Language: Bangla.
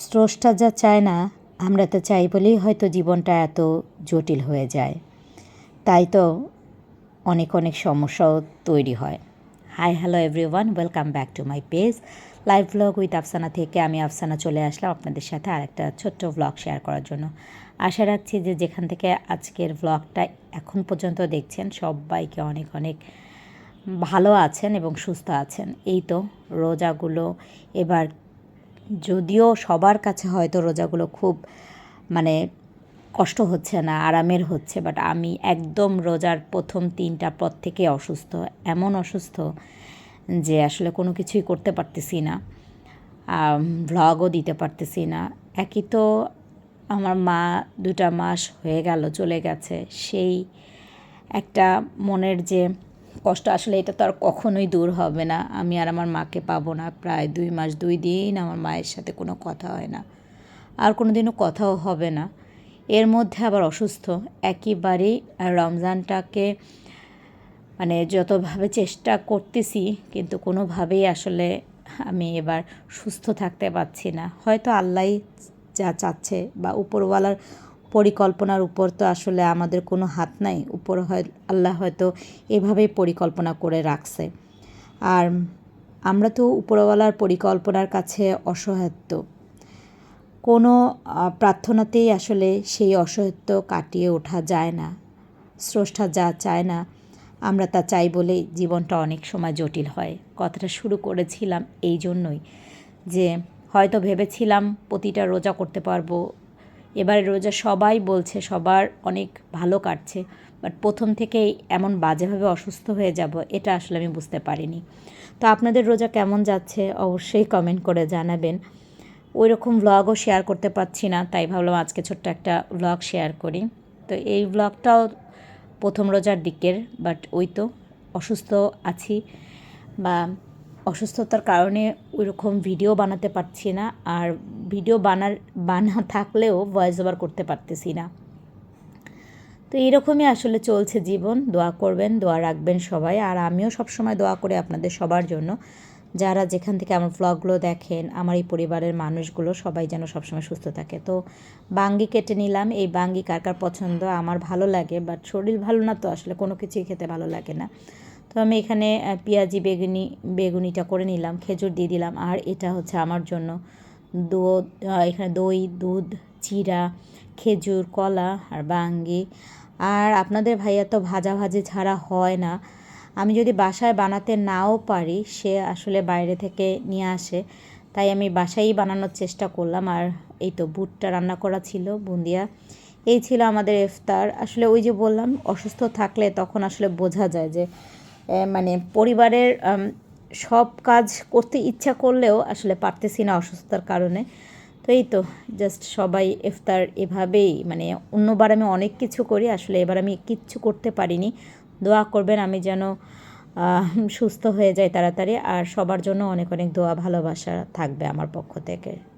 স্রষ্টা যা চায় না, আমরা তা চাই বলেই হয়তো জীবনটা এত জটিল হয়ে যায়। তাই তো অনেক অনেক সমস্যাও তৈরি হয়। Hi hello everyone welcome back to my page live blog with Afsana থেকে আমি আফসানা চলে আসলাম আপনাদের সাথে আরেকটা ছোট্ট ব্লগ শেয়ার করার জন্য। আশা রাখছি যে যেখান থেকে আজকের ব্লগটা এখন পর্যন্ত দেখছেন, সবাইকে অনেক অনেক ভালো আছেন এবং সুস্থ আছেন। এই তো রোজাগুলো এবার যদিও সবার কাছে হয়তো রোজাগুলো খুব মানে কষ্ট হচ্ছে না, আরামের হচ্ছে বাট আমি একদম রোজার প্রথম তিনটা পর থেকে অসুস্থ। এমন অসুস্থ যে আসলে কোনো কিছুই করতে পারতেছি না ভ্লগও দিতে পারতেছি না। একই তো আমার মা দুটা মাস হয়ে গেল, চলে গেছে। সেই একটা মনের যে কষ্ট, আসলে এটা তো আর কখনোই দূর হবে না। আমি আর আমার মাকে পাবো না। প্রায় দুই মাস, দুই দিন আমার মায়ের সাথে কোনো কথা হয় না। আর কোনো দিনও কথাও হবে না। এর মধ্যে আবার অসুস্থ। একেবারেই রমজানটাকে মানে যতভাবে চেষ্টা করতেছি, কিন্তু কোনোভাবেই আসলে আমি এবার সুস্থ থাকতে পারছি না। হয়তো আল্লাহ যা চাচ্ছে বা উপরওয়ালার পরিকল্পনার উপর তো আসলে আমাদের কোনো হাত নাই। উপর হয় আল্লাহ হয়তো এভাবেই পরিকল্পনা করে রাখছে। আর আমরা তো উপরওয়ালার পরিকল্পনার কাছে অসহায়ত্ব। কোনো প্রার্থনাতেই আসলে সেই অসহায়ত্ব কাটিয়ে ওঠা যায় না। স্রষ্টা যা চায় না, আমরা তা চাই বলেই জীবনটা অনেক সময় জটিল হয়। কথাটা শুরু করেছিলাম এই জন্যই যে হয়তো ভেবেছিলাম প্রতিটা রোজা করতে পারব এবারে রোজা সবাই বলছে, সবার অনেক ভালো কাটছে বাট প্রথম থেকেই এমন বাজেভাবে অসুস্থ হয়ে যাব, এটা আসলে আমি বুঝতে পারিনি। তো আপনাদের রোজা কেমন যাচ্ছে অবশ্যই কমেন্ট করে জানাবেন। ওই রকম ভ্লগও শেয়ার করতে পারছি না, তাই ভাবলাম আজকে ছোট্ট একটা ভ্লগ শেয়ার করি। তো এই ভ্লগটাও প্রথম রোজার দিকের বাট ওই তো অসুস্থ আছি, বা অসুস্থতার কারণে ওইরকম ভিডিও বানাতে পারছি না আর ভিডিও বানার, বানা থাকলেও ভয়েস ওভার করতে পারতেছি না। তো এইরকমই আসলে চলছে জীবন। দোয়া করবেন, দোয়া রাখবেন সবাই। আর আমিও সবসময় দোয়া করি আপনাদের সবার জন্য। যারা যেখান থেকে আমার ভ্লগগুলো দেখেন, আমার এই পরিবারের মানুষগুলো সবাই যেন সবসময় সুস্থ থাকে। তো বাঙ্গি কেটে নিলাম। এই বাঙ্গি কার কার পছন্দ আমার ভালো লাগে বাট শরীর ভালো না তো আসলে কোনো কিছুই খেতে ভালো লাগে না। তো আমি এখানে পেঁয়াজি বেগুনি, বেগুনিটা করে নিলাম, খেজুর দিয়ে দিলাম, আর এটা হচ্ছে আমার জন্য দুধ এখানে দই, দুধ চিরা খেজুর, কলা আর বাঙ্গি। আর আপনাদের ভাইয়া তো ভাজা ভাজি ছাড়া হয় না। আমি যদি বাসায় বানাতে নাও পারি, সে আসলে বাইরে থেকে নিয়ে আসে। তাই আমি বাসায়ই বানানোর চেষ্টা করলাম। আর এই তো বুটটা রান্না করা ছিল, বুন্দিয়া। এই ছিল আমাদের ইফতার। আসলে ওই যে বললাম, অসুস্থ থাকলে তখন আসলে বোঝা যায় যে মানে পরিবারের সব কাজ করতে ইচ্ছা করলেও আসলে পারতেছি না অসুস্থতার কারণে। তো এই তো জাস্ট সবাই ইফতার এভাবেই মানে অন্যবার আমি অনেক কিছু করি, আসলে এবার আমি কিচ্ছু করতে পারিনি। দোয়া করবেন, আমি যেন সুস্থ হয়ে যাই তাড়াতাড়ি। আর সবার জন্য অনেক অনেক দোয়া, ভালোবাসা থাকবে আমার পক্ষ থেকে।